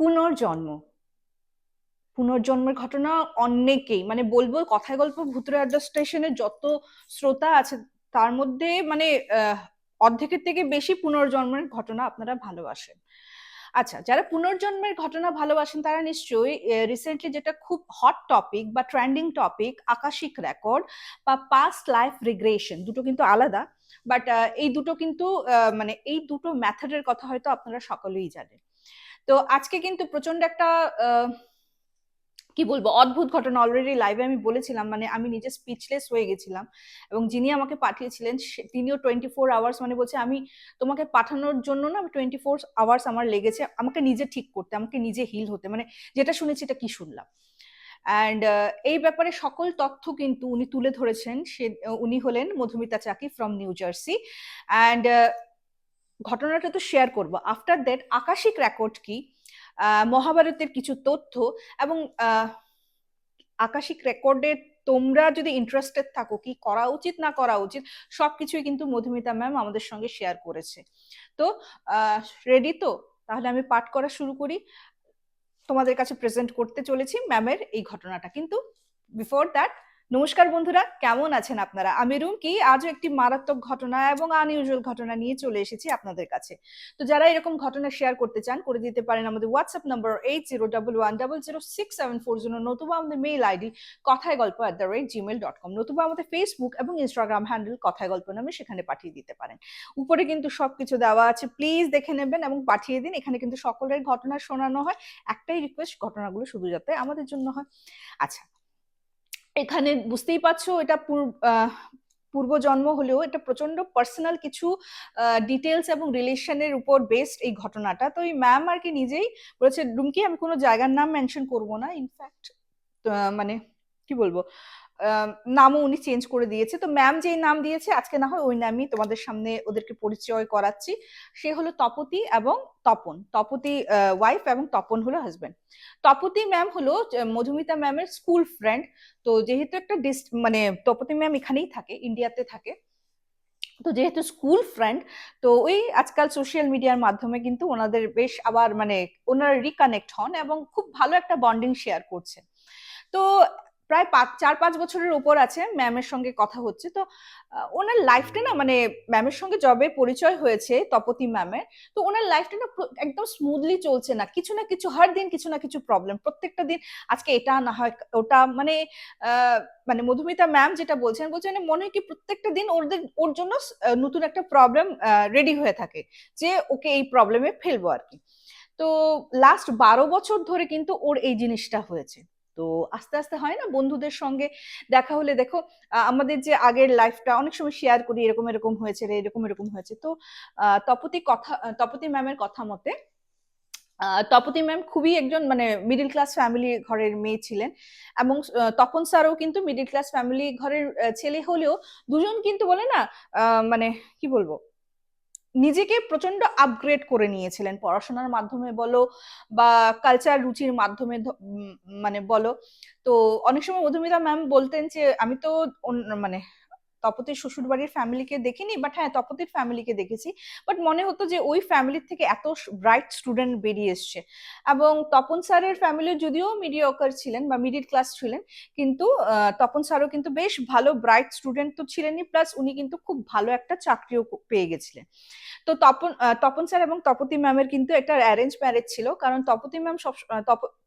পুনর্জন্ম। পুনর্জন্মের ঘটনা অনেকেই মানে বলব কথায় গল্প ভূতরে আড্ডা স্টেশনে যত শ্রোতা আছে, তার মধ্যে মানে অর্ধেকের থেকে বেশি পুনর্জন্মের ঘটনা আপনারা ভালোবাসেন। আচ্ছা যারা পুনর্জন্মের ঘটনা ভালোবাসেন, তারা নিশ্চয়ই রিসেন্টলি যেটা খুব হট টপিক বা ট্রেন্ডিং টপিক আকাশিক রেকর্ড বা পাস্ট লাইফ রিগ্রেশন দুটো কিন্তু আলাদা বাট এই দুটো কিন্তু মানে এই দুটো মেথডের কথা হয়তো আপনারা সকলেই জানেন। তো আজকে কিন্তু প্রচণ্ড একটা কি বলব, অদ্ভুত ঘটনা অলরেডি লাইভে আমি বলেছিলাম মানে আমি নিজে স্পিচলেস হয়ে গেছিলাম। এবং যিনি আমাকে পাঠিয়েছিলেন তিনিও টোয়েন্টি ফোর আওয়ার্স মানে বলছে, আমি তোমাকে পাঠানোর জন্য না আমি টোয়েন্টি ফোর আওয়ার্স আমার লেগেছে, আমাকে নিজে ঠিক করতে, আমাকে নিজে হিল হতে। মানে যেটা শুনেছি, এটা কি শুনলাম? অ্যান্ড এই ব্যাপারে সকল তথ্য কিন্তু উনি তুলে ধরেছেন। সে, উনি হলেন Madhumita Chaki from New Jersey and ঘটনাটা তো শেয়ার করব। আফটার দ্যাট আকাশিক রেকর্ড কি? মহাভারতের কিছু তথ্য এবং আকাশিক রেকর্ডে তোমরা যদি ইন্টারেস্টেড থাকো, কি করা উচিত, না করা উচিত, সবকিছুই কিন্তু মধুমিতা ম্যাম আমাদের সঙ্গে শেয়ার করেছে। তো রেডি তো? তাহলে আমি পাঠ করা শুরু করি। তোমাদের কাছে প্রেজেন্ট করতে চলেছি ম্যামের এই ঘটনাটা। কিন্তু বিফোর দ্যাট নমস্কার বন্ধুরা, কেমন আছেন আপনারা? আমি রুমকি, আজও একটি মারাত্মক ঘটনা এবং আনইউজুয়াল ঘটনা নিয়ে চলে এসেছি আপনাদের কাছে। তো যারা এরকম ঘটনা শেয়ার করতে চান, করে দিতে পারেন আমাদের WhatsApp number eight zero double one double zero six seven four zero নতুবা আমাদের মেইল আইডি কথায় গল্প at the rate gmail dot com নতুবা আমাদের ফেসবুক এবং ইনস্টাগ্রাম হ্যান্ডেল কথায় গল্প নামে সেখানে পাঠিয়ে দিতে পারেন। উপরে কিন্তু সবকিছু দেওয়া আছে প্লিজ দেখে নেবেন এবং পাঠিয়ে দিন। এখানে কিন্তু সকলের ঘটনা শোনানো হয়। একটাই রিকোয়েস্ট ঘটনাগুলো শুধু যাতে আমাদের জন্য হয়। আচ্ছা এখানে বুঝতেই পারছ এটা পূর্বজন্ম হলেও এটা প্রচণ্ড পার্সোনাল কিছু ডিটেলস এবং রিলেশনের উপর বেসড এই ঘটনাটা। তো এই ম্যাম আর কি নিজেই বলেছে ডুমকি আমি কোনো জায়গার নাম মেনশন করব না। ইনফ্যাক্ট মানে কি বলব? নামও উনি চেঞ্জ করে দিয়েছে। তো ম্যাম যেই নাম দিয়েছে, আজকে না হয় ওই নামই তোমাদের সামনে ওদেরকে পরিচয় করাচ্ছি। সে হলো তপতি এবং তপন। তপতি ওয়াইফ এবং তপন হলো হাজবেন্ড তপতি ম্যাম হলো মধুমিতা ম্যামের স্কুল ফ্রেন্ড তো যেহেতু একটা ডিস্ট মানে তপতি ম্যাম এখানেই থাকে ইন্ডিয়াতে থাকে। তো যেহেতু স্কুল ফ্রেন্ড তো ওই আজকাল সোশ্যাল মিডিয়ার মাধ্যমে কিন্তু ওনাদের বেশ আবার মানে ওনারা রিকানেক্ট হন এবং খুব ভালো একটা বন্ডিং শেয়ার করছে তো প্রায় পাঁচ, চার, পাঁচ বছরের উপর আছে ম্যামের সঙ্গে কথা হচ্ছে। তো ওনার লাইফটা না মানে ম্যামের সঙ্গে জবে পরিচয় হয়েছে তপতি ম্যামের। তো ওনার লাইফটা না একদম স্মুথলি চলছে না। কিছু না কিছু, হার দিন কিছু না কিছু প্রবলেম প্রত্যেকটা দিন, আজকে এটা না হয়, ওটা মানে মানে মধুমিতা ম্যাম যেটা বলছেন বলছেন মনে হয় কি প্রত্যেকটা দিন ওদের, ওর জন্য নতুন একটা প্রবলেম রেডি হয়ে থাকে যে ওকে এই প্রবলেমে ফেলব আর কি। তো লাস্ট বারো বছর ধরে কিন্তু ওর এই জিনিসটা হয়েছে। তো আস্তে আস্তে হয় না? বন্ধুদের সঙ্গে দেখা হলে দেখো আমাদের যে আগের লাইফটা অনেক সময় শেয়ার করি, এরকম এরকম হয়েছে রে, এরকম এরকম হয়েছে। তো তপতি কথা, তপতি ম্যামের কথা মতে তপতি ম্যাম খুবই একজন মানে মিডিল ক্লাস ফ্যামিলি ঘরের মেয়ে ছিলেন এবং তপন স্যারও কিন্তু মিডিল ক্লাস ফ্যামিলি ঘরের ছেলে হলেও দুজন কিন্তু বলে না মানে কি বলব? নিজেকে প্রচণ্ড আপগ্রেড করে নিয়েছিলেন। পড়াশোনার মাধ্যমে বলো বা কালচার রুচির মাধ্যমে মানে বলো। তো অনেক সময় মধুমিতা ম্যাম বলতেন যে, আমি তো মানে তপতির শ্বশুর বাড়ির ফ্যামিলিকে দেখিনি বাট হ্যাঁ তপতির ফ্যামিলিকে দেখেছি। বাট মনে হতো যে ওই ফ্যামিলির থেকে এত ব্রাইট স্টুডেন্ট বেরিয়ে এসছে। এবং তপন স্যারের ফ্যামিলি যদিও মিডিয়কার ছিলেন বা মিডিল ক্লাস ছিলেন, কিন্তু তপন স্যারও কিন্তু বেশ ভালো ব্রাইট স্টুডেন্ট তো ছিলেনই প্লাস উনি কিন্তু খুব ভালো একটা চাকরিও পেয়ে গেছিলেন। তো তপন তপন স্যার এবং তপতি ম্যামের কিন্তু একটা অ্যারেঞ্জ ম্যারেজ ছিল, কারণ তপতি ম্যাম সব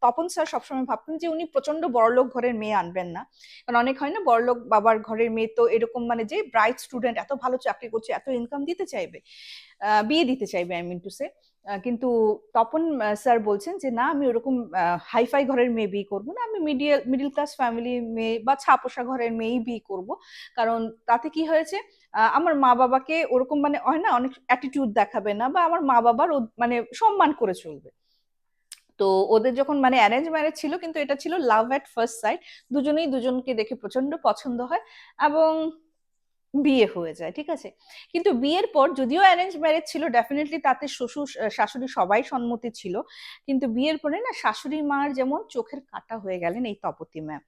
তপন স্যার সবসময় ভাবতেন যে উনি প্রচণ্ড বড়লোক ঘরের মেয়ে আনবেন না। কারণ অনেক হয় না, বড়লোক বাবার ঘরের মেয়ে তো এরকম মানে যে ব্রাইট স্টুডেন্ট এত ভালো চাকরি করছে, এত ইনকাম দিতে চাইবে বিয়ে দিতে চাইবে আই মিন টু সে কিন্তু তপন স্যার বলছেন যে, না, আমি ওরকম হাইফাই ঘরের মেয়ে বিয়ে করব না, আমি মিডিয়াল মিডিল ক্লাস ফ্যামিলি মেয়ে বা ছাপোষা ঘরের মেয়েই বিয়ে করব। কারণ তাতে কি হয়েছে আমার মা বাবাকে ওরকম মানে হয় না, অনেক অ্যাটিটিউড দেখাবে না বা আমার মা বাবার মানে সম্মান করে চলবে। তো ওদের যখন মানে অ্যারেঞ্জ ম্যারেজ ছিল, কিন্তু এটা ছিল লাভ অ্যাট ফার্স্ট সাইড দুজনেই দুজনকে দেখে প্রচণ্ড পছন্দ হয় এবং বিয়ে হয়ে যায়, ঠিক আছে? কিন্তু বিয়ের পর যদিও অ্যারেঞ্জ ম্যারেজ ছিল ডেফিনেটলি তাতে শ্বশুর শাশুড়ি সবাই সম্মতি ছিল, কিন্তু বিয়ের পরে না শাশুড়ি মার যেমন চোখের কাটা হয়ে গেলেন এই তপতি ম্যাম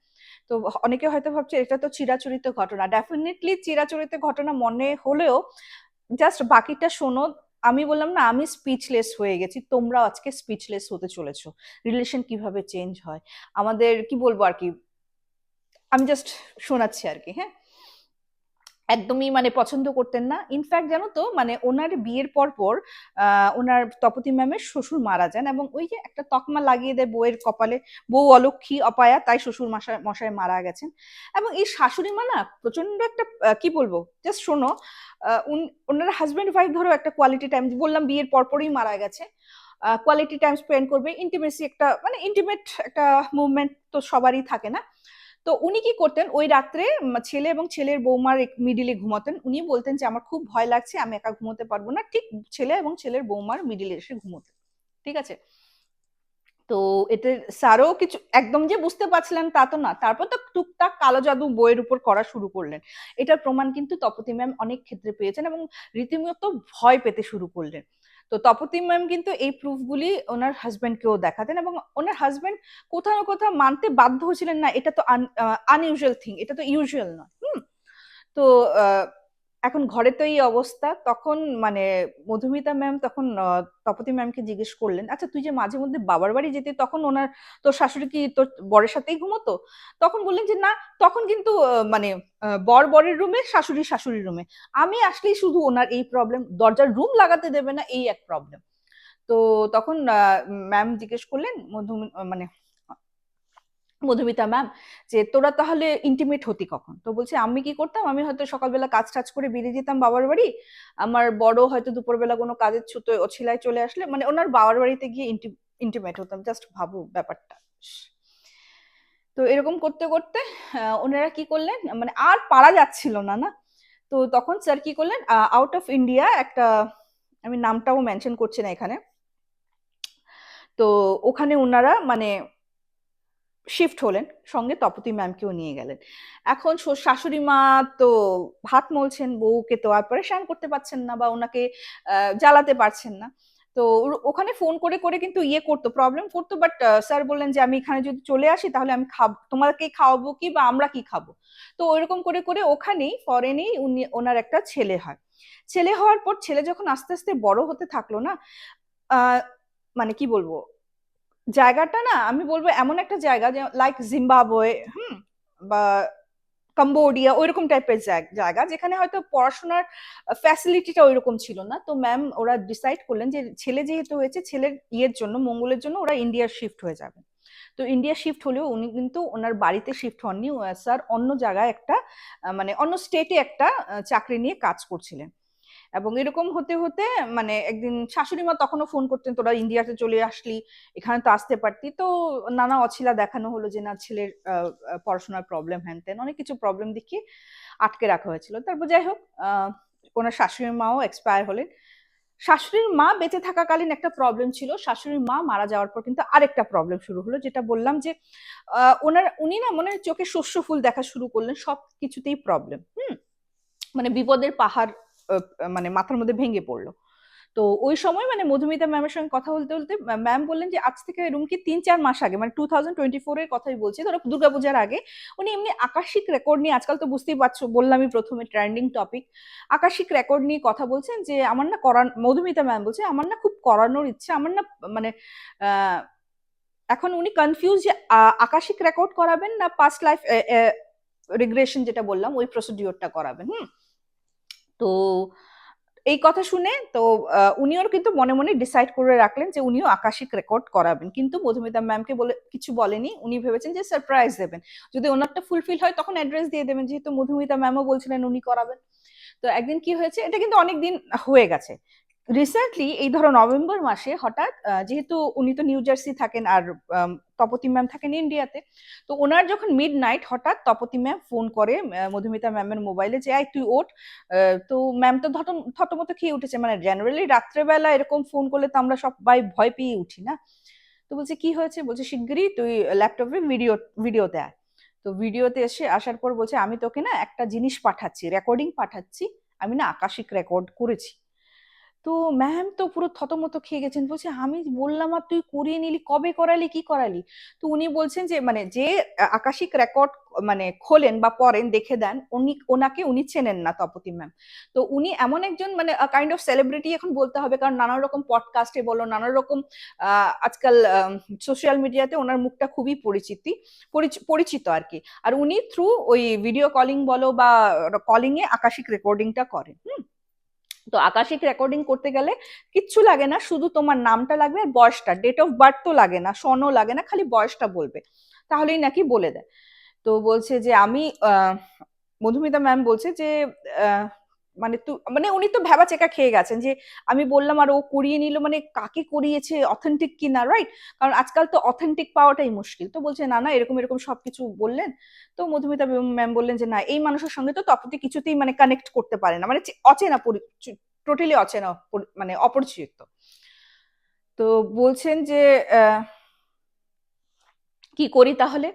তো অনেকে হয়তো ভাবছে এটা তো চিরাচরিত ঘটনা। ডেফিনেটলি চিরাচরিত ঘটনা মনে হলেও জাস্ট বাকিটা শোনো, আমি বললাম না আমি স্পিচলেস হয়ে গেছি, তোমরাও আজকে স্পিচলেস হতে চলেছো। রিলেশন কীভাবে চেঞ্জ হয়? আমাদের কি বলব আর কি? আমি জাস্ট শোনাচ্ছি আর কি হ্যাঁ? একদমই মানে পছন্দ করতেন না। ইনফ্যাক্ট জানো তো মানে ওনার বিয়ের পর পর ওনার তপতি ম্যামের শ্বশুর মারা যান এবং ওই যে একটা তকমা লাগিয়ে দেয় বউয়ের কপালে, বউ অলক্ষী, অপায়া, তাই শ্বশুর মশায় মশাই মারা গেছেন। এবং এই শাশুড়ি মা না প্রচণ্ড একটা কি বলব জাস্ট শোনো ওনার হাজব্যান্ড ওয়াইফ ধরো একটা কোয়ালিটি টাইম বললাম বিয়ের পরপরই মারা গেছে। কোয়ালিটি টাইম স্পেন্ড করবে ইন্টিমেসি একটা মানে ইন্টিমেট একটা মুভমেন্ট তো সবারই থাকে না। তো উনি কি করতেন? ওই রাত্রে ছেলে এবং ছেলের বৌমার মিডিলে ঘুমাতেন। উনি বলতেন যে, আমার খুব ভয় লাগছে, আমি একা ঘুমোতে পারব না। ঠিক ছেলে এবং ছেলের বৌমার মিডিলে এসে ঘুমোতেন। ঠিক আছে? তো এতে স্যারও কিছু, একদম যে বুঝতে পারছিলেন তা তো না। তারপর তো টুকটাক কালো জাদু বইয়ের উপর করা শুরু করলেন। এটার প্রমাণ কিন্তু তপতি ম্যাম অনেক ক্ষেত্রে পেয়েছেন এবং রীতিমতো ভয় পেতে শুরু করলেন। তো তপতি ম্যাম কিন্তু এই প্রুফগুলি ওনার হাজব্যান্ডকেও দেখাতেন এবং ওনার হাজব্যান্ড কোথাও না কোথাও মানতে বাধ্য হয়েছিলেন না। এটা তো আনইউজুয়াল থিং এটা তো ইউজুয়াল নয়। হুম? তো এখন ঘরে তো এই অবস্থা। তখন মানে মধুমিতা ম্যাম তখন তপতি ম্যামকে জিজ্ঞেস করলেন আচ্ছা তুই যে মাঝে মধ্যে বাবার বাড়ি যেতে, তখন ওনার, তোর শাশুড়ি কি তোর বরের সাথেই ঘুমতো? তখন বললেন যে, না, তখন কিন্তু মানে বর বরের রুমে, শাশুড়ি শাশুড়ির রুমে। আমি আসলেই শুধু ওনার এই প্রবলেম দরজার রুম লাগাতে দেবে না, এই এক প্রবলেম তো তখন ম্যাম জিজ্ঞেস করলেন মধু মানে মধুমিতা ম্যাম যে তোরা তাহলে ইন্টিমেট হতি কখন? তো বলছে, আমি কি করতাম? আমি হয়তো সকালবেলা কাজ টাজ করে বেরিয়ে যেতাম বাবার বাড়ি। আমার বড় হয়তো দুপুরবেলা কোনো কাজের ছুতো অছিলায় চলে আসলে মানে ওনার বাবার বাড়িতে গিয়ে ইন্টিমেট হতাম জাস্ট ভাবু ব্যাপারটা। তো এরকম করতে করতে ওনারা কি করলেন? মানে আর পারা যাচ্ছিল না না? তো তখন স্যার কি করলেন? আউট অফ ইন্ডিয়া একটা, আমি নামটাও মেনশন করছি না এখানে। তো ওখানে ওনারা মানে শিফট হলেন, সঙ্গে তপতি ম্যামকেও নিয়ে গেলেন। এখন শাশুড়ি মা তো ভাত মলছেন, বউকে তো আর পরেশান করতে পারছেন না বা ওনাকে জ্বালাতে পারছেন না। তো ওখানে ফোন করে করে কিন্তু ইয়ে করতো প্রবলেম করতো বাট স্যার বললেন যে, আমি এখানে যদি চলে আসি, তাহলে আমি খাব তোমাকে খাওয়াবো কি বা আমরা কি খাব? তো ওইরকম করে করে ওখানেই ফরেনেই উনি, ওনার একটা ছেলে হয়। ছেলে হওয়ার পর ছেলে যখন আস্তে আস্তে বড় হতে থাকল না মানে কি বলব জায়গাটা না, আমি বলব এমন একটা জায়গা যে লাইক জিম্বাবয়ে হুম, বা কম্বোডিয়া ওইরকম টাইপের জায়গা যেখানে হয়তো পড়াশোনার ফ্যাসিলিটিটা ওইরকম ছিল না। তো ম্যাম ওরা ডিসাইড করলেন যে, ছেলে যেহেতু হয়েছে, ছেলের ইয়ের জন্য, মঙ্গলের জন্য ওরা ইন্ডিয়া শিফট হয়ে যাবে। তো ইন্ডিয়া শিফট হলেও উনি কিন্তু ওনার বাড়িতে শিফট হননি স্যার অন্য জায়গায় একটা মানে অন্য স্টেটে একটা চাকরি নিয়ে কাজ করছিলেন। এবং এরকম হতে হতে মানে একদিন শাশুড়ি মা তখনও ফোন করতেন, তোরা ইন্ডিয়াতে চলে আসলি, এখানে তো আসতে পারতি। তো নানা অছিলা দেখানো হলো যে, না, ছেলের পড়াশোনার প্রবলেম হ্যান তেন অনেক কিছু প্রবলেম দেখিয়ে আটকে রাখা হয়েছিল। তারপর যাই হোক ওনার শাশুড়ির মাও এক্সপায়ার হলেন। শাশুড়ির মা বেঁচে থাকাকালীন একটা প্রবলেম ছিল। শাশুড়ির মা মারা যাওয়ার পর কিন্তু আরেকটা প্রবলেম শুরু হলো, যেটা বললাম যে ওনার, উনি না মনে চোখে শস্য ফুল দেখা শুরু করলেন সব কিছুতেই প্রবলেম হুম? মানে বিপদের পাহাড় মানে মাথার মধ্যে ভেঙে পড়ল। তো ওই সময় মানে মধুমিতা ম্যামের সঙ্গে কথা বলতে বলতে ম্যাম বললেন যে, আজ থেকে রুমকি তিন চার মাস আগে? মানে টু থাউজেন্ড টোয়েন্টি ফোর এর কথাই বলছি। ধরো দুর্গাপূজার আগে। উনি এমনি আকাশিক রেকর্ড নিয়ে, আজকাল তো বুঝতেই পারছ, বললামই প্রথমে ট্রেন্ডিং টপিক আকাশিক রেকর্ড নিয়ে কথা বলছেন যে, আমার না করান মধুমিতা ম্যাম বলছে, আমার না খুব করানোর ইচ্ছে, আমার না মানে এখন উনি কনফিউজ যে আকাশিক রেকর্ড করাবেন না পাস্ট লাইফ রিগ্রেশন যেটা বললাম, ওই প্রসিডিওরটা করাবেন। হুম? তো এই কথা শুনে তো উনিও কিন্তু মনে মনে ডিসাইড করে রাখলেন যে উনিও আকাশিক রেকর্ড করাবেন। কিন্তু মধুমিতা ম্যামকে বলে, কিছু বলেনি। উনি ভেবেছেন যে সারপ্রাইজ দেবেন। যদি ওনারটা ফুলফিল হয় তখন অ্যাড্রেস দিয়ে দেবেন, যেহেতু মধুমিতা ম্যামও বলছিলেন উনি করাবেন। তো একদিন কি হয়েছে, এটা কিন্তু অনেক দিন হয়ে গেছে। রিসেন্টলি এই ধরো নভেম্বর মাসে হঠাৎ যেহেতু উনি তো নিউ জার্সি থাকেন আর তপতি ম্যাম থাকেন ইন্ডিয়াতে তো ওনার যখন মিড নাইট হঠাৎ তপতি ম্যাম ফোন করে মধুমিতা ম্যামের মোবাইলে যে আই তুই ওঠ। তো ম্যাম তো থতমতো খেয়ে উঠেছে। মানে জেনারেলি রাত্রেবেলা এরকম ফোন করলে তো আমরা সবাই ভয় পেয়ে উঠি না? তো বলছে, কি হয়েছে? বলছে, শিগগিরই তুই ল্যাপটপে ভিডিও ভিডিওতে আয়। তো ভিডিওতে এসে আসার পর বলছে, আমি তোকে না একটা জিনিস পাঠাচ্ছি রেকর্ডিং পাঠাচ্ছি। আমি না আকাশিক রেকর্ড করেছি। তো ম্যাম তো পুরো থতমত খেয়ে গেছেন। বলছে, আমি বললাম, আর তুই করিয়ে নিলি, কবে করালি, কি করালি? তো উনি বলছেন যে মানে যে আকাশিক রেকর্ড মানে খোলেন বা পড়েন, দেখে দেন, উনি, ওনাকে উনি চেনেন না তপতি ম্যাম তো উনি এমন একজন মানে কাইন্ড অফ সেলিব্রিটি এখন বলতে হবে, কারণ নানা রকম পডকাস্টে বলো, নানা রকম আজকাল সোশ্যাল মিডিয়াতে ওনার মুখটা খুবই পরিচিতি পরিচিত আর কি। আর উনি থ্রু ওই ভিডিও কলিং বলো বা কলিংয়ে আকাশিক রেকর্ডিংটা করেন, হুম? তো আকাশিক রেকর্ডিং করতে গেলে কিচ্ছু লাগে না, শুধু তোমার নামটা লাগবে আর বয়সটা ডেট অফ বার্থ তো লাগে না সনও লাগে না, খালি বয়সটা বলবে। তাহলেই নাকি বলে দেয়। তো বলছে যে আমি মধুমিতা ম্যাম বলছে যে মানে তু মানে উনি তো ভেবা চেকা খেয়ে গেছেন যে আমি বললাম আর ও করিয়ে নিল মানে কাকে করিয়েছে অথেন্টিক কি না রাইট কারণ আজকাল তো অথেন্টিক পাওয়াটাই মুশকিল। তো বলছে, না না, এরকম এরকম সব কিছু বললেন। তো মধুমিতা ম্যাম বললেন যে, না, এই মানুষের সঙ্গে তো তপতি কিছুতেই মানে কানেক্ট করতে পারে না। মানে অচেনা টোটালি অচেনা মানে অপরিচিত। তো বলছেন যে কি করি তাহলে?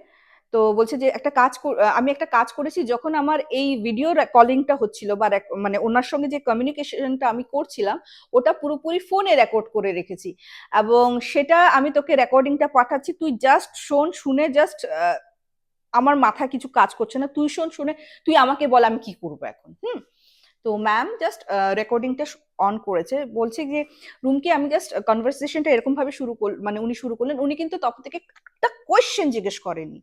তো বলছে যে একটা কাজ আমি একটা কাজ করেছি যখন আমার এই ভিডিও কলিংটা হচ্ছিল বা মানে ওনার সঙ্গে যে কমিউনিকেশনটা আমি করছিলাম, ওটা পুরোপুরি ফোনে রেকর্ড করে রেখেছি। এবং সেটা আমি তোকে রেকর্ডিংটা পাঠাচ্ছি, তুই জাস্ট শোন, শুনে জাস্ট আমার মাথায় কিছু কাজ করছে না, তুই শোন, শুনে, তুই আমাকে বল আমি কি করব এখন, হুম? তো ম্যাম জাস্ট রেকর্ডিংটা অন করেছে, বলছে যে রুমকে আমি জাস্ট কনভারসেশনটা এরকম ভাবে শুরু কর মানে উনি শুরু করলেন, উনি কিন্তু তখন থেকে একটা কোয়েশ্চেন জিজ্ঞেস করেনি।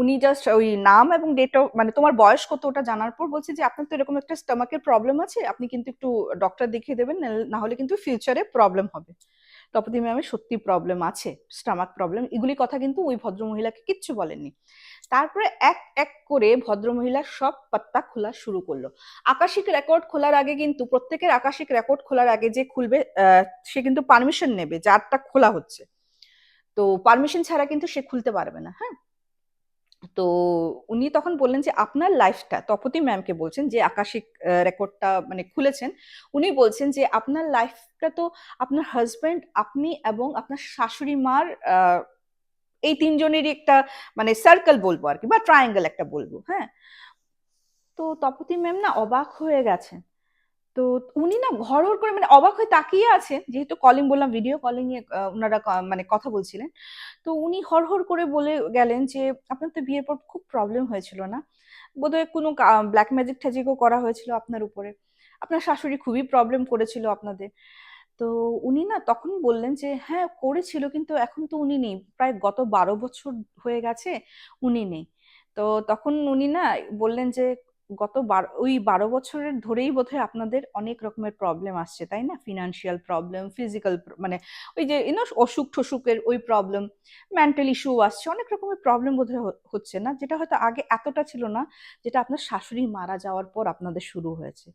উনি জাস্ট ওই নাম এবং ডেট মানে তোমার বয়স কত ওটা জানার পর বলছে যে, আপনার তো এরকম একটা স্টমাকের প্রবলেম আছে, আপনি কিন্তু একটু ডক্টর দেখিয়ে দেবেন, না হলে কিন্তু ফিউচারে প্রবলেম হবে। তপতি ম্যামের সত্যি প্রবলেম আছে স্টামাক প্রবলেম এগুলি কথা কিন্তু ওই ভদ্র মহিলাকে কিচ্ছু বলেননি। তারপরে এক এক করে ভদ্রমহিলা সব পাত্তা খোলা শুরু করল। আকাশিক রেকর্ড খোলার আগে কিন্তু, প্রত্যেকের আকাশিক রেকর্ড খোলার আগে যে খুলবে সে কিন্তু পারমিশন নেবে যারটা খোলা হচ্ছে। তো পারমিশন ছাড়া কিন্তু সে খুলতে পারবে না হ্যাঁ? তো উনি তখন বললেন যে, আপনার লাইফটা তপতি ম্যামকে বলছেন, যে আকাশিক রেকর্ডটা মানে খুলেছেন, উনি বলছেন যে, আপনার লাইফটা তো আপনার হাজব্যান্ড আপনি এবং আপনার শাশুড়ি মার এই তিনজনেরই একটা মানে সার্কেল বলব আর কি, বা ট্রায়াঙ্গেল একটা বলব হ্যাঁ? তো তপতি ম্যাম না অবাক হয়ে গেছেন। তো উনি না ঘর করে মানে অবাক হয়ে তাকিয়ে আছেন, যেহেতু কলিং বললাম ভিডিও কলিং এ ওনারা মানে কথা বলছিলেন। তো উনি হর করে বলে গেলেন যে, আপনার তো বিয়ের পর খুব প্রবলেম হয়েছিল না? বোধহয় কোনো ব্ল্যাক ম্যাজিক ট্যাজিকও করা হয়েছিল আপনার উপরে। আপনার শাশুড়ি খুবই প্রবলেম করেছিল আপনাদের। তো উনি না তখন বললেন যে হ্যাঁ করেছিল, কিন্তু এখন তো উনি নেই। প্রায় গত বারো বছর হয়ে গেছে, উনি নেই। তো তখন উনি না বললেন যে গত ওই বারো বছরের ধরেই বোধহয় আপনাদের অনেক রকমের প্রবলেম আসছে, তাই না? ফিনান্সিয়াল প্রবলেম ফিজিক্যাল মানে ওই যে ইউনো অসুখ টসুখের ওই প্রবলেম মেন্টাল ইস্যু আসছে, অনেক রকমের প্রবলেম বোধহয় হচ্ছে না, যেটা হয়তো আগে এতটা ছিল না, যেটা আপনার শাশুড়ি মারা যাওয়ার পর আপনাদের শুরু হয়েছে।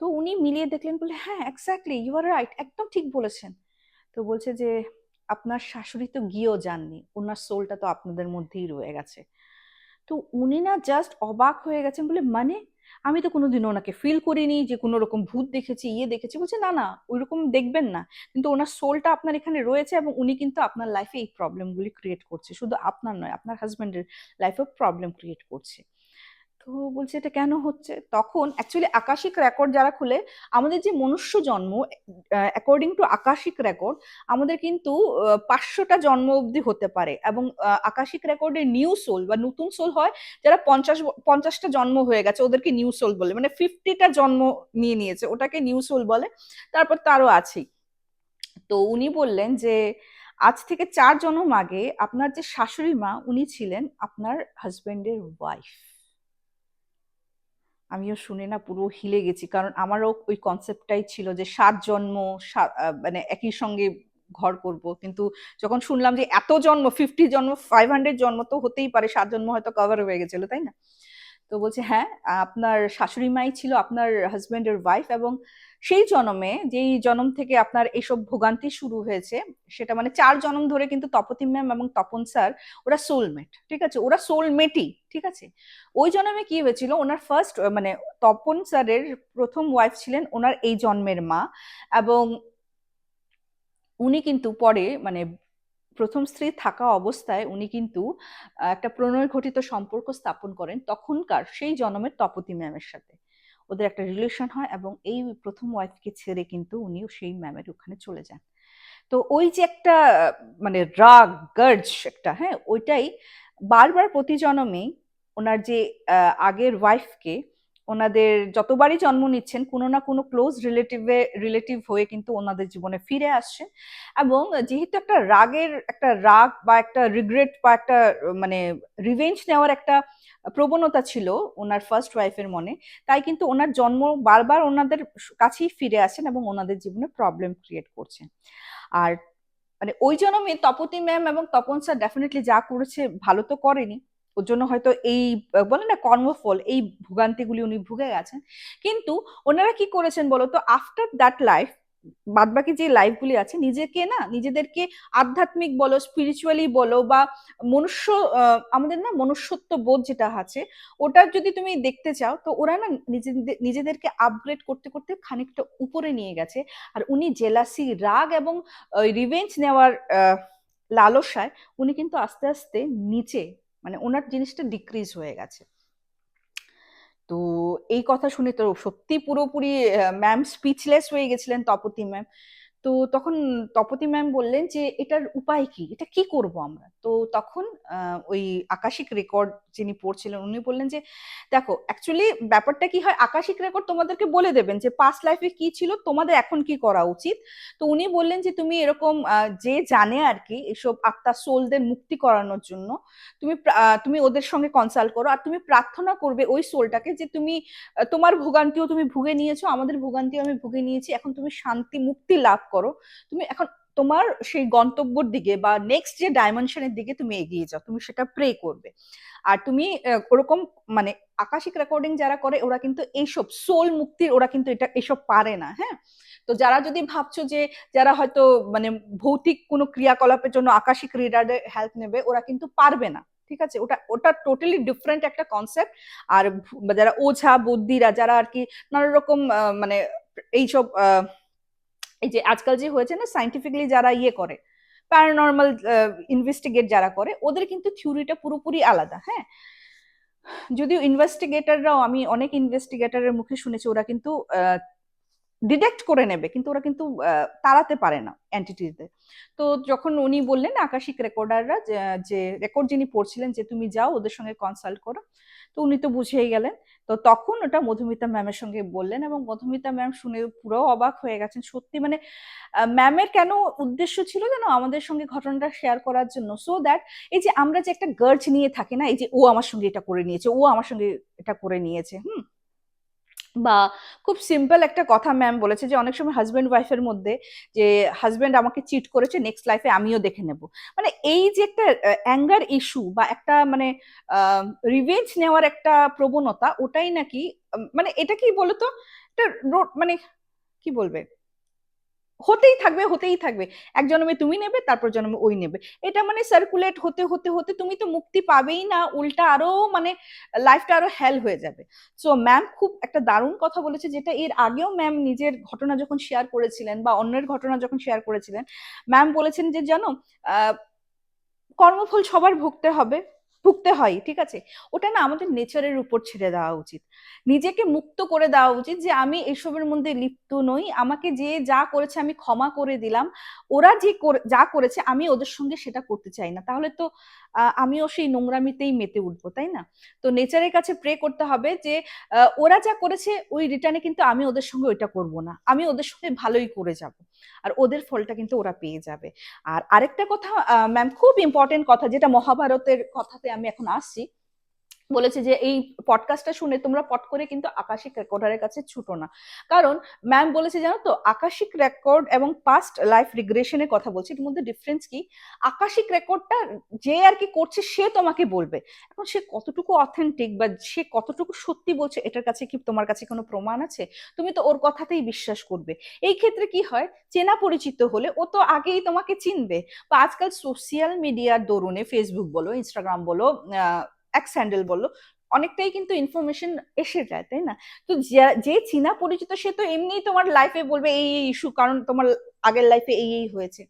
তো উনি মিলিয়ে দেখলেন বলে হ্যাঁ এক্স্যাক্টলি ইউ আর রাইট একদম ঠিক বলেছেন। তো বলছে যে, আপনার শাশুড়ি তো গিয়েও যাননি, ওনার সোলটা তো আপনাদের মধ্যেই রয়ে গেছে। তো উনি না জাস্ট অবাক হয়ে গেছেন বলে মানে? আমি তো কোনোদিন ওনাকে ফিল করিনি যে কোনো রকম ভূত দেখেছি ইয়ে দেখেছি। বলছে, না না ওই রকম দেখবেন না। কিন্তু ওনার সোলটা আপনার এখানে রয়েছে এবং উনি কিন্তু আপনার লাইফে এই প্রবলেমগুলি ক্রিয়েট করছে। শুধু আপনার নয়, আপনার হাজব্যান্ডের লাইফে প্রবলেম ক্রিয়েট করছে। তো বলছে, এটা কেন হচ্ছে? তখন অ্যাকচুয়ালি আকাশিক রেকর্ড যারা খুলে, আমাদের যে মনুষ্য জন্ম অ্যাকর্ডিং টু আকাশিক রেকর্ড আমাদের কিন্তু পাঁচশোটা জন্ম অবধি হতে পারে। এবং আকাশিক রেকর্ডে নিউ সোল বা নতুন সোল হয়, যারা পঞ্চাশ, পঞ্চাশটা জন্ম হয়ে গেছে, ওদেরকে নিউ সোল বলে। মানে ফিফটিটা জন্ম নিয়ে নিয়েছে, ওটাকে নিউ সোল বলে। তারপর তারও আছেই। তো উনি বললেন যে, আজ থেকে চার জন্ম আগে আপনার যে শাশুড়ি মা, উনি ছিলেন আপনার হাজবেন্ডের ওয়াইফ আমিও শুনে না পুরো হিলে গেছি। কারণ আমারও ওই কনসেপ্টটাই ছিল যে সাত জন্ম মানে একই সঙ্গে ঘর করব। কিন্তু যখন শুনলাম যে এত জন্ম ফিফটি জন্ম ফাইভ হান্ড্রেড জন্ম তো হতেই পারে, সাত জন্ম হয়তো কভার হয়ে গেছিল, তাই না? তো বলছে হ্যাঁ আপনার শাশুড়ি মাই ছিল আপনার হাজব্যান্ডের ওয়াইফ এবং সেই জনমে, যেই জনম থেকে আপনার এইসব ভোগান্তি শুরু হয়েছে, সেটা মানে চার জনম ধরে কিন্তু তপতি ম্যাম এবং তপন স্যার, ওরা সোলমেট ঠিক আছে? ওরা সোলমেটই ঠিক আছে? ওই জন্মে কি হয়েছিল? ওনার ফার্স্ট মানে তপন স্যারের প্রথম ওয়াইফ ছিলেন ওনার এই জন্মের মা এবং উনি কিন্তু পরে মানে প্রথম স্ত্রী থাকা অবস্থায় উনি কিন্তু একটা প্রণয় ঘটিত সম্পর্ক স্থাপন করেন তখনকার সেই জন্মের তপতি ম্যামের সাথে। ওদের একটা রিলেশন হয় এবং এই প্রথম ওয়াইফকে ছেড়ে কিন্তু উনিও সেই ম্যামের ওখানে চলে যান। তো ওই যে একটা মানে রাগ গার্জ একটা হ্যাঁ ওইটাই বারবার প্রতি জন্মেই ওনার যে আগের ওয়াইফকে ওনাদের যতবারই জন্ম নিচ্ছেন, কোনো না কোনো ক্লোজ রিলেটিভে রিলেটিভ হয়ে কিন্তু ওনাদের জীবনে ফিরে আসছেন এবং যেহেতু একটা রাগের, একটা রাগ বা একটা রিগ্রেট বা একটা মানে রিভেঞ্জ নেওয়ার একটা প্রবণতা ছিল ওনার ফার্স্ট ওয়াইফের মনে। তাই কিন্তু ওনার জন্ম বারবার ওনাদের কাছেই ফিরে আসেন এবং ওনাদের জীবনে প্রবলেম ক্রিয়েট করছেন। আর মানে ওই জন্য জন্মে তপতি ম্যাম এবং তপন স্যার ডেফিনেটলি যা করেছে ভালো তো করেনি। ওর জন্য হয়তো এই, বলে না কর্মফল, এই ভোগান্তিগুলি উনি ভুগে গেছেন। কিন্তু ওনারা কি করেছেন বলতো? আফটার দ্যাট লাইফ বাদ বাকি যে লাইফগুলি আছে, নিজেকে না, নিজেদেরকে আধ্যাত্মিক বলো স্পিরিচুয়ালি বলো বা মনুষ্য আমাদের না মনুষ্যত্ব বোধ যেটা আছে, ওটা যদি তুমি দেখতে চাও, তো ওরা না নিজেদের, নিজেদেরকে আপগ্রেড করতে করতে খানিকটা উপরে নিয়ে গেছে। আর উনি জেলাসি রাগ এবং রিভেঞ্জ নেওয়ার লালসায় উনি কিন্তু আস্তে আস্তে নিচে মানে ওনার জিনিসটা ডিক্রিজ হয়ে গেছে। তো এই কথা শুনে তো সত্যি পুরোপুরি ম্যাম স্পিচলেস হয়ে গেছিলেন তপতি ম্যাম তো তখন তপতি ম্যাম বললেন যে, এটার উপায় কি? এটা কি করব আমরা? তো তখন ওই আকাশিক রেকর্ড যিনি পড়ছিলেন, উনি বললেন যে, দেখো অ্যাকচুয়ালি ব্যাপারটা কি হয়, আকাশিক রেকর্ড তোমাদেরকে বলে দেবেন যে পাস্ট লাইফে কি ছিল, তোমাদের এখন কি করা উচিত? তো উনি বললেন যে, তুমি এরকম যে জানে আর কি এসব আত্মা সোলদের মুক্তি করানোর জন্য, তুমি তুমি ওদের সঙ্গে কনসাল্ট করো আর তুমি প্রার্থনা করবে ওই সোলটাকে যে, তুমি তোমার ভোগান্তিও তুমি ভুগে নিয়েছো, আমাদের ভোগান্তিও আমি ভুগে নিয়েছি, এখন তুমি শান্তি, মুক্তি লাভ করো। তুমি এখন তোমার সেই গন্তব্যর দিকে বা নেক্সট যে ডাইমেনশনের দিকে তুমি এগিয়ে যাও, তুমি সেটা প্রে করবে। আর তুমি ওরকম মানে আকাশিক রেকর্ডিং যারা করে, ওরা কিন্তু এইসব সোল মুক্তির, ওরা কিন্তু এটা এসব পারে না হ্যাঁ? তো যারা যদি ভাবছ যে, যারা হয়তো মানে ভৌতিক কোনো ক্রিয়াকলাপের জন্য আকাশিক রিডারের হেল্প নেবে, ওরা কিন্তু পারবে না, ঠিক আছে? ওটা ওটা টোটালি ডিফারেন্ট একটা কনসেপ্ট আর যারা ওঝা, বুদ্ধিরা, যারা আর কি নানা রকম মানে এইসব এই যে আজকাল যে হয়েছে না সাইন্টিফিকলি যারা ইয়ে করে প্যারানর্মাল ইনভেস্টিগেট যারা করে, ওদের কিন্তু থিওরিটা পুরোপুরি আলাদা হ্যাঁ? যদিও ইনভেস্টিগেটররাও আমি অনেক ইনভেস্টিগেটরের মুখে শুনেছি, ওরা কিন্তু ডিটেক্ট করে নেবে, কিন্তু ওরা কিন্তু তাড়াতে পারে না অ্যান্টিটিদের তো যখন উনি বললেন, আকাশিক রেকর্ডাররা যে রেকর্ড যিনি পড়ছিলেন, যে তুমি যাও, ওদের সঙ্গে কনসাল্ট করো তো উনি তো বুঝেই গেলেন। তো তখন ওটা মধুমিতা ম্যামের সঙ্গে বললেন এবং মধুমিতা ম্যাম শুনে পুরো অবাক হয়ে গেছেন। সত্যি মানে ম্যামের কেন উদ্দেশ্য ছিল যেন আমাদের সঙ্গে ঘটনাটা শেয়ার করার জন্য? সো দ্যাট এই যে আমরা যে একটা গার্জ নিয়ে থাকি না, এই যে ও আমার সঙ্গে এটা করে নিয়েছে, ও আমার সঙ্গে এটা করে নিয়েছে, হুম? বা খুব সিম্পল একটা কথা ম্যাম বলেছে যে অনেক সময় হাজব্যান্ড ওয়াইফের মধ্যে যে হাজব্যান্ড আমাকে চিট করেছে নেক্সট লাইফে আমিও দেখে নেব। মানে এই যে একটা অ্যাঙ্গার ইস্যু বা একটা মানে রিভেঞ্জ নেওয়ার একটা প্রবণতা, ওটাই নাকি মানে এটা কি বলতো? এটা মানে কি বলবে? হতেই থাকবে হতেই থাকবে। এক জন্মে তুমি নেবে, তারপর জন্মে ওই নেবে। এটা মানে সার্কুলেট হতে হতে হতে তুমি তো মুক্তি পাবেই না, উল্টা আরও মানে লাইফটা আরও হেল হয়ে যাবে। সো ম্যাম খুব একটা দারুণ কথা বলেছে, যেটা এর আগেও ম্যাম নিজের ঘটনা যখন শেয়ার করেছিলেন বা অন্যের ঘটনা যখন শেয়ার করেছিলেন ম্যাম বলেছেন যে, জানো কর্মফল সবার ভুগতে হবে। ভুগতে হয়, ঠিক আছে? ওটা না আমাদের নেচারের উপর ছেড়ে দেওয়া উচিত। নিজেকে মুক্ত করে দেওয়া উচিত যে আমি এসবের মধ্যে লিপ্ত নই। আমাকে যে যা করেছে আমি ক্ষমা করে দিলাম। ওরা যে যা করেছে আমি ওদের সঙ্গে সেটা করতে চাই না। তাহলে তো আমিও সেই নোংরামিতেই মেতে উঠবো, তাই না? তো নেচারের কাছে প্রে করতে হবে যে ওরা যা করেছে ওই রিটার্নে কিন্তু আমি ওদের সঙ্গে ওইটা করব না। আমি ওদের সঙ্গে ভালোই করে যাব। আর ওদের ফলটা কিন্তু ওরা পেয়ে যাবে। আর আরেকটা কথা ম্যাম খুব ইম্পর্টেন্ট কথা যেটা মহাভারতের কথাতে আমি এখন আসছি বলেছে যে, এই পডকাস্টটা শুনে তোমরা পট করে কিন্তু আকাশিক রেকর্ডারের কাছে ছুটো না। কারণ ম্যাম বলেছে, জানো তো, আকাশিক রেকর্ড এবং পাস্ট লাইফ রিগ্রেশনের কথা বলছে। এর মধ্যে ডিফারেন্স কি? আকাশিক রেকর্ডটা যে আর কি করছে, সে তোমাকে বলবে। এখন সে কতটুকু অথেন্টিক বা সে কতটুকু সত্যি বলছে, এটার কাছে কি তোমার কাছে কোনো প্রমাণ আছে? তুমি তো ওর কথাতেই বিশ্বাস করবে। এই ক্ষেত্রে কি হয়, চেনা পরিচিত হলে ও তো আগেই তোমাকে চিনবে। বা আজকাল সোশ্যাল মিডিয়ার দরুনে ফেসবুক বলো ইনস্টাগ্রাম বলো এক স্যান্ডেল বলল, অনেকটাই কিন্তু ইনফরমেশন এসে যায়, তাই না? তো যে চীনা পরিচিত সে তো এমনিই তোমার লাইফে বলবে এই এই ইস্যু কারণ তোমার আগের লাইফে এই এই হয়েছে।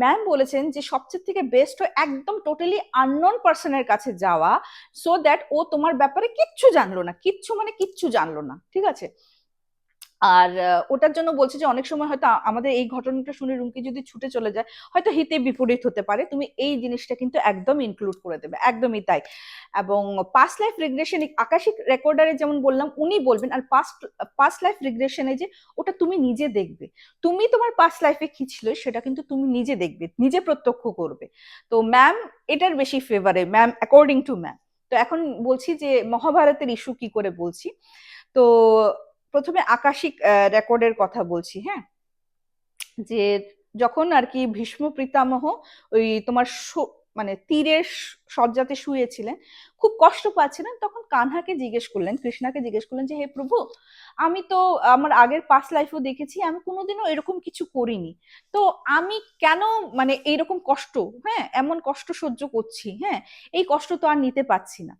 ম্যাম বলেছেন যে সবচেয়ে থেকে বেস্ট হয় একদম টোটালি আননোন পার্সনের কাছে যাওয়া সো দ্যাট ও তোমার ব্যাপারে কিচ্ছু জানলো না, কিচ্ছু মানে কিচ্ছু জানলো না, ঠিক আছে? আর ওটার জন্য বলছে যে অনেক সময় হয়তো আমাদের এই ঘটনাটা শুনে রুমকি যদি ছুটে চলে যায়, হয়তো হিতে বিপরীত হতে পারে। তুমি এই জিনিসটা কিন্তু একদম ইনক্লুড করে দেবে, একদমই তাই। এবং পাস্ট লাইফ রিগ্রেশন আকাশিক রেকর্ডারে যেমন বললাম, উনি বলবেন, আর পাস্ট পাস্ট লাইফ রিগ্রেশনে যে, ওটা তুমি নিজে দেখবে। তুমি তোমার পাস্ট লাইফে কি ছিল, সেটা কিন্তু তুমি নিজে দেখবে, নিজে প্রত্যক্ষ করবে। তো ম্যাম এটার বেশি ফেভারে ম্যাম অ্যাকর্ডিং টু ম্যাম তো এখন বলছি যে, মহাভারতের ইস্যু কি করে বলছি? তো প্রথমে আকাশিক রেকর্ডের কথা বলছি হ্যাঁ? যে যখন আর কি ভীষ্ম পিতামহ ওই তোমার মানে তীরের শয্যাতে শুয়েছিলেন, খুব কষ্ট পাচ্ছিলেন, তখন কানহাকে জিজ্ঞেস করলেন, কৃষ্ণাকে জিজ্ঞেস করলেন যে, হে প্রভু, আমি তো আমার আগের পাস লাইফও দেখেছি, আমি কোনোদিনও এরকম কিছু করিনি। তো আমি কেন মানে এইরকম কষ্ট হ্যাঁ এমন কষ্ট সহ্য করছি হ্যাঁ? এই কষ্ট তো আর নিতে পারছি না।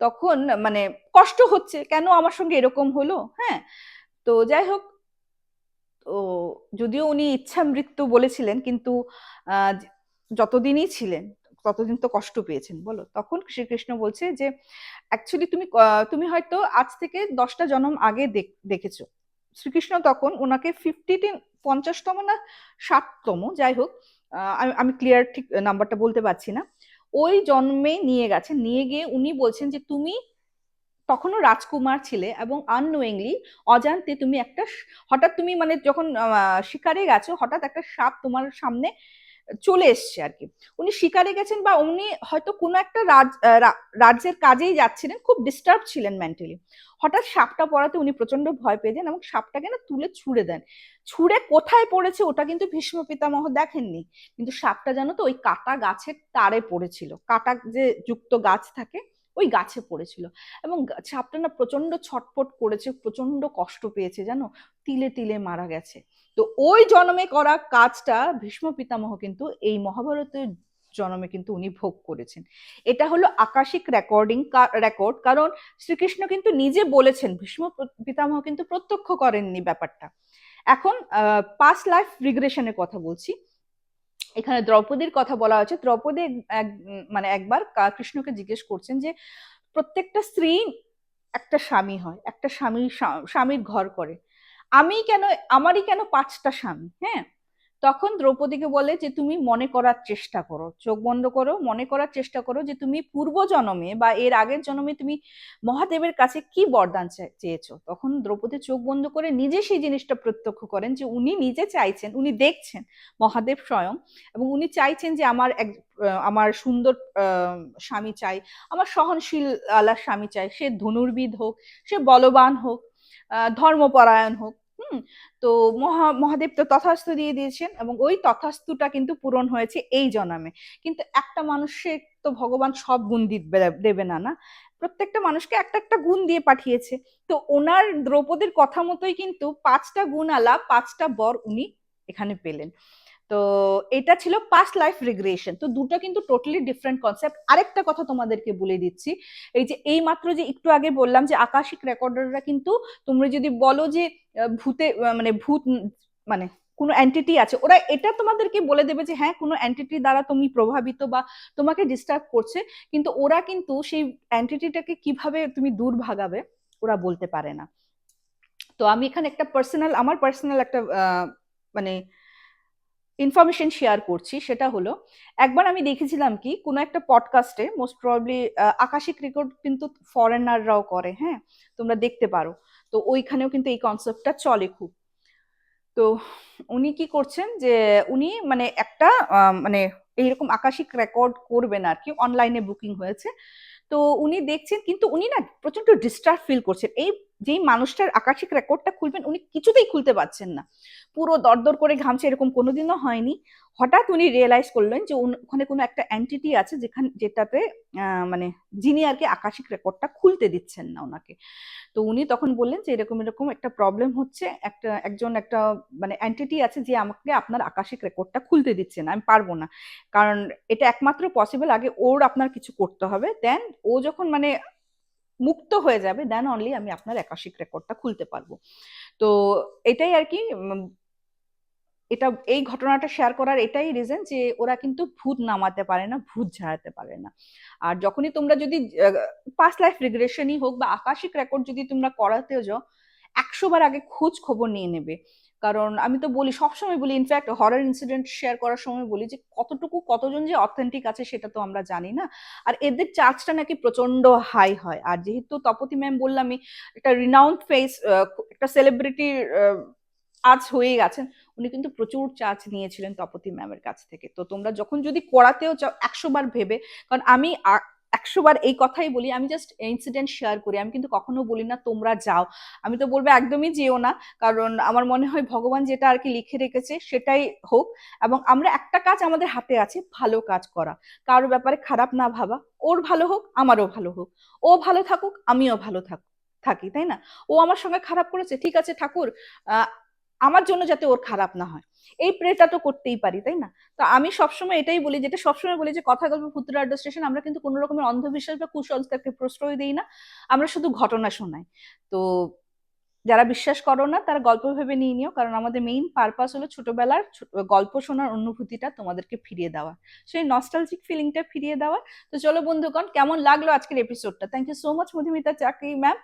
তখন মানে কষ্ট হচ্ছে, কেন আমার সঙ্গে এরকম হলো? হ্যাঁ তো যাই হোক, তো যদিও উনি ইচ্ছা মৃত্যু বলেছিলেন, কিন্তু যতদিনই ছিলেন, ততদিন তো কষ্ট পেয়েছেন, বলো? তখন শ্রীকৃষ্ণ বলছে যে অ্যাকচুয়ালি তুমি তুমি হয়তো আজ থেকে দশটা জন্ম আগে দেখেছ। শ্রীকৃষ্ণ তখন ওনাকে ফিফটি পঞ্চাশতম না ষাটতম, যাই হোক আমি ক্লিয়ার ঠিক নাম্বারটা বলতে পারছি না ওই জন্মে নিয়ে গেছেন। নিয়ে গিয়ে উনি বলছেন যে, তুমি তখনও রাজকুমার ছিলে এবং আননোয়িংলি অজান্তে তুমি একটা হঠাৎ তুমি মানে যখন শিকারে গেছো, হঠাৎ একটা সাপ তোমার সামনে চলে এসছে আর কি। উনি শিকারে গেছেন বা উনি হয়তো কোনো একটা রাজ রাজ্যের কাজেই যাচ্ছিলেন, খুব ডিস্টার্ব ছিলেন মেন্টালি হঠাৎ সাপটা পড়াতে উনি প্রচণ্ড ভয় পেয়ে যান এবং সাপটাকে না তুলে ছুঁড়ে দেন। ছুঁড়ে কোথায় পড়েছে ওটা কিন্তু ভীষ্ম পিতামহ দেখেননি। কিন্তু সাপটা জানো তো ওই কাটা গাছের তারে পড়েছিল। কাটা যে যুক্ত গাছ থাকে ওই গাছে পড়েছিল। এবং সাপটা না প্রচণ্ড ছটফট করেছে প্রচণ্ড কষ্ট পেয়েছে, জানো? তিলে তিলে মারা গেছে। তো ওই জন্মে করা কাজটা ভীষ্ম পিতামহ কিন্তু এই মহাভারতের জন্মে কিন্তু উনি ভোগ করেছেন। এটা হলো আকাশিক রেকর্ডিং রেকর্ড কারণ শ্রীকৃষ্ণ কিন্তু নিজে বলেছেন, ভীষ্ম পিতামহ কিন্তু প্রত্যক্ষ করেননি ব্যাপারটা। এখন পাস্ট লাইফ রিগ্রেশনের কথা বলছি। এখানে দ্রৌপদীর কথা বলা হয়েছে। দ্রৌপদী মানে একবার কৃষ্ণকে জিজ্ঞেস করছেন যে, প্রত্যেকটা স্ত্রী একটা স্বামী হয়, একটা স্বামী স্বামীর ঘর করে। আমি কেন, আমারই কেন পাঁচটা স্বামী? হ্যাঁ? তখন দ্রৌপদীকে বলে যে, তুমি মনে করার চেষ্টা করো, চোখ বন্ধ করো, মনে করার চেষ্টা করো যে, তুমি পূর্ব জন্মে বা এর আগের জন্মে তুমি মহাদেবের কাছে কি বরদান চেয়েছো? তখন দ্রৌপদী চোখ বন্ধ করে নিজে সেই জিনিসটা প্রত্যক্ষ করেন যে, উনি নিজে চাইছেন, উনি দেখছেন মহাদেব স্বয়ং এবং উনি চাইছেন যে, আমার এক আমার সুন্দর স্বামী চাই, আমার সহনশীল আলার স্বামী চাই, সে ধনুর্বিদ হোক, সে বলবান হোক ধর্মপরায়ণ হোক হুম, তো মহা, মহাদেব তো তথাস্তু দিয়ে দিয়েছেন এবং ওই তথাস্তুটা কিন্তু পূরণ হয়েছে এই জন্মে। কিন্তু একটা মানুষের তো ভগবান সব গুণ দেবে না না? প্রত্যেকটা মানুষকে একটা একটা গুণ দিয়ে পাঠিয়েছে। তো ওনার দ্রৌপদীর কথা মতোই কিন্তু পাঁচটা গুণ আলা পাঁচটা বর উনি এখানে পেলেন। তো এটা ছিল পাস্ট লাইফ রিগ্রেশন তো দুটো কিন্তু টোটালি ডিফারেন্ট কনসেপ্ট আরেকটা কথা তোমাদেরকে বলে দিচ্ছি, এই যে এই মাত্র যে একটু আগে বললাম যে আকাশিক রেকর্ডাররা কিন্তু তোমরা যদি বলো যে ভূতে মানে ভূত মানে কোনো অ্যান্টিটি আছে, ওরা এটা তোমাদেরকে বলে দেবে যে হ্যাঁ কোনো অ্যান্টিটি দ্বারা তুমি প্রভাবিত বা তোমাকে ডিস্টার্ব করছে, কিন্তু ওরা কিন্তু সেই অ্যান্টিটিটাকে কীভাবে তুমি দূর ভাগাবে, ওরা বলতে পারে না। তো আমি এখানে একটা পার্সোনাল আমার পার্সোনাল একটা মানে ইনফরমেশন শেয়ার করছি, সেটা হলো, একবার আমি দেখেছিলাম কি, কোনো একটা পডকাস্টে মোস্ট প্রবলি আকাশিক রেকর্ড কিন্তু ফরেনাররাও করে হ্যাঁ? তোমরা দেখতে পারো। তো ওইখানেও কিন্তু এই কনসেপ্টটা চলে খুব। তো উনি কি করছেন যে, উনি মানে একটা মানে এইরকম আকাশিক রেকর্ড করবেন আর কি অনলাইনে বুকিং হয়েছে। তো উনি দেখছেন, কিন্তু উনি না প্রচণ্ড ডিস্টার্ব ফিল করছেন। এই যেই মানুষটার আকাশিক রেকর্ডটা খুলবেন, উনি কিছুতেই খুলতে পারছেন না। পুরো দরদর করে ঘামছে এরকম কোনোদিনও হয়নি। হঠাৎ উনি রিয়েলাইজ করলেন যে ওখানে কোনো একটা অ্যান্টিটি আছে যেখানে যেটাতে মানে যিনি আর কি আকাশিক রেকর্ডটা খুলতে দিচ্ছেন না ওনাকে। তো উনি তখন বললেন যে এরকম এরকম একটা প্রবলেম হচ্ছে। একটা, একজন একটা মানে অ্যান্টিটি আছে যে আমাকে আপনার আকাশিক রেকর্ডটা খুলতে দিচ্ছে না। আমি পারব না। কারণ এটা একমাত্র পসিবল আগে ওর আপনার কিছু করতে হবে। দেন ও যখন মানে মুক্ত হয়ে যাবে দেন অনলি আমি আপনার একাশিক রেকর্ডটা খুলতে পারব। তো এটাই আর কি এটা, এই ঘটনাটা শেয়ার করার এটাই রিজন যে ওরা কিন্তু ভূত নামাতে পারে না, ভূত ঝাড়াতে পারে না। আর যখনই তোমরা যদি পাস্ট লাইফ রিগ্রেশনই হোক বা আকাশিক রেকর্ড যদি তোমরা করাতেও যাও, একশো বার আগে খোঁজ খবর নিয়ে নেবে। কারণ আমি তো বলি, সবসময় বলি ইনফ্যাক্ট হরার ইনসিডেন্ট শেয়ার করার সময় বলি যে, কতটুকু কতজন যে অথেন্টিক আছে সেটা তো আমরা জানি না। আর এদের চার্জটা নাকি প্রচণ্ড হাই হয়। আর যেহেতু তপতি ম্যাম বললামই, একটা রিনাউন্ড ফেস একটা সেলিব্রিটির আজ হয়ে গেছেন, উনি কিন্তু প্রচুর চার্জ নিয়েছিলেন তপতি ম্যামের কাছ থেকে। তো তোমরা যখন যদি করাতেও চাও, একশো বার ভেবে, কারণ আমি একশো বার এই কথাই বলি, আমি জাস্ট ইনসিডেন্ট শেয়ার করি। আমি কিন্তু কখনো বলি না, তোমরা যাও। আমি তো বলব, একদমই যেও না। কারণ আমার মনে হয় ভগবান যেটা আর কি লিখে রেখেছে সেটাই হোক এবং আমরা একটা কাজ আমাদের হাতে আছে, ভালো কাজ করা। কারোর ব্যাপারে খারাপ না ভাবা। ওর ভালো হোক, আমারও ভালো হোক। ও ভালো থাকুক, আমিও ভালো থাকুক থাকি, তাই না? ও আমার সঙ্গে খারাপ করেছে, ঠিক আছে ঠাকুর। আমার জন্য যাতে ওর খারাপ না হয়। এই প্রেটা তো করতেই পারি, তাই না? তো আমি সবসময় এটাই বলি যেটা সবসময় বলি যে কথা গল্প ভূতুর আড্ডা স্টেশন আমরা কিন্তু কোনো রকমের অন্ধবিশ্বাস বা কুসংস্কারকে প্রশ্রয় দিই না, আমরা শুধু ঘটনা শোনাই। তো যারা বিশ্বাস করো না, তারা গল্প ভেবে নিয়ে নিও। কারণ আমাদের মেইন পারপাস হলো ছোটবেলার গল্প শোনার অনুভূতিটা তোমাদেরকে ফিরিয়ে দেওয়া। সেই নস্টালজিক ফিলিংটা ফিরিয়ে দেওয়া। তো চলো বন্ধুগণ, কেমন লাগল আজকের এপিসোডটা thank you so much Madhumita Chakri ma'am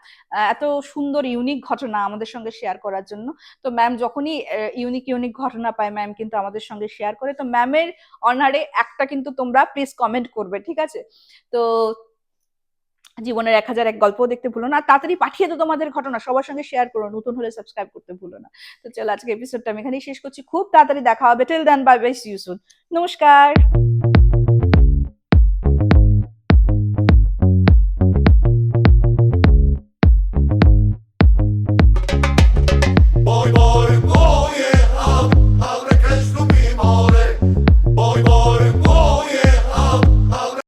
এত সুন্দর ইউনিক ঘটনা আমাদের সঙ্গে শেয়ার করার জন্য। তো ম্যাম যখনই ইউনিক ইউনিক ঘটনা পায় ম্যাম কিন্তু আমাদের সঙ্গে শেয়ার করে। তো ম্যামের অনারে একটা কিন্তু তোমরা প্লিজ কমেন্ট করবে, ঠিক আছে? তো জীবনের এক হাজার এক গল্প দেখতে ভুলো না। তাড়াতাড়ি পাঠিয়ে তো তোমাদের ঘটনা, সবার সঙ্গে শেয়ার করো, নতুন হলে সাবস্ক্রাইব করতে ভুলো না। তো চলো আজকে এপিসোডটা আমি এখানেই শেষ করছি। খুব তাড়াতাড়ি দেখা হবে। Tell then bye bye see you soon নমস্কার।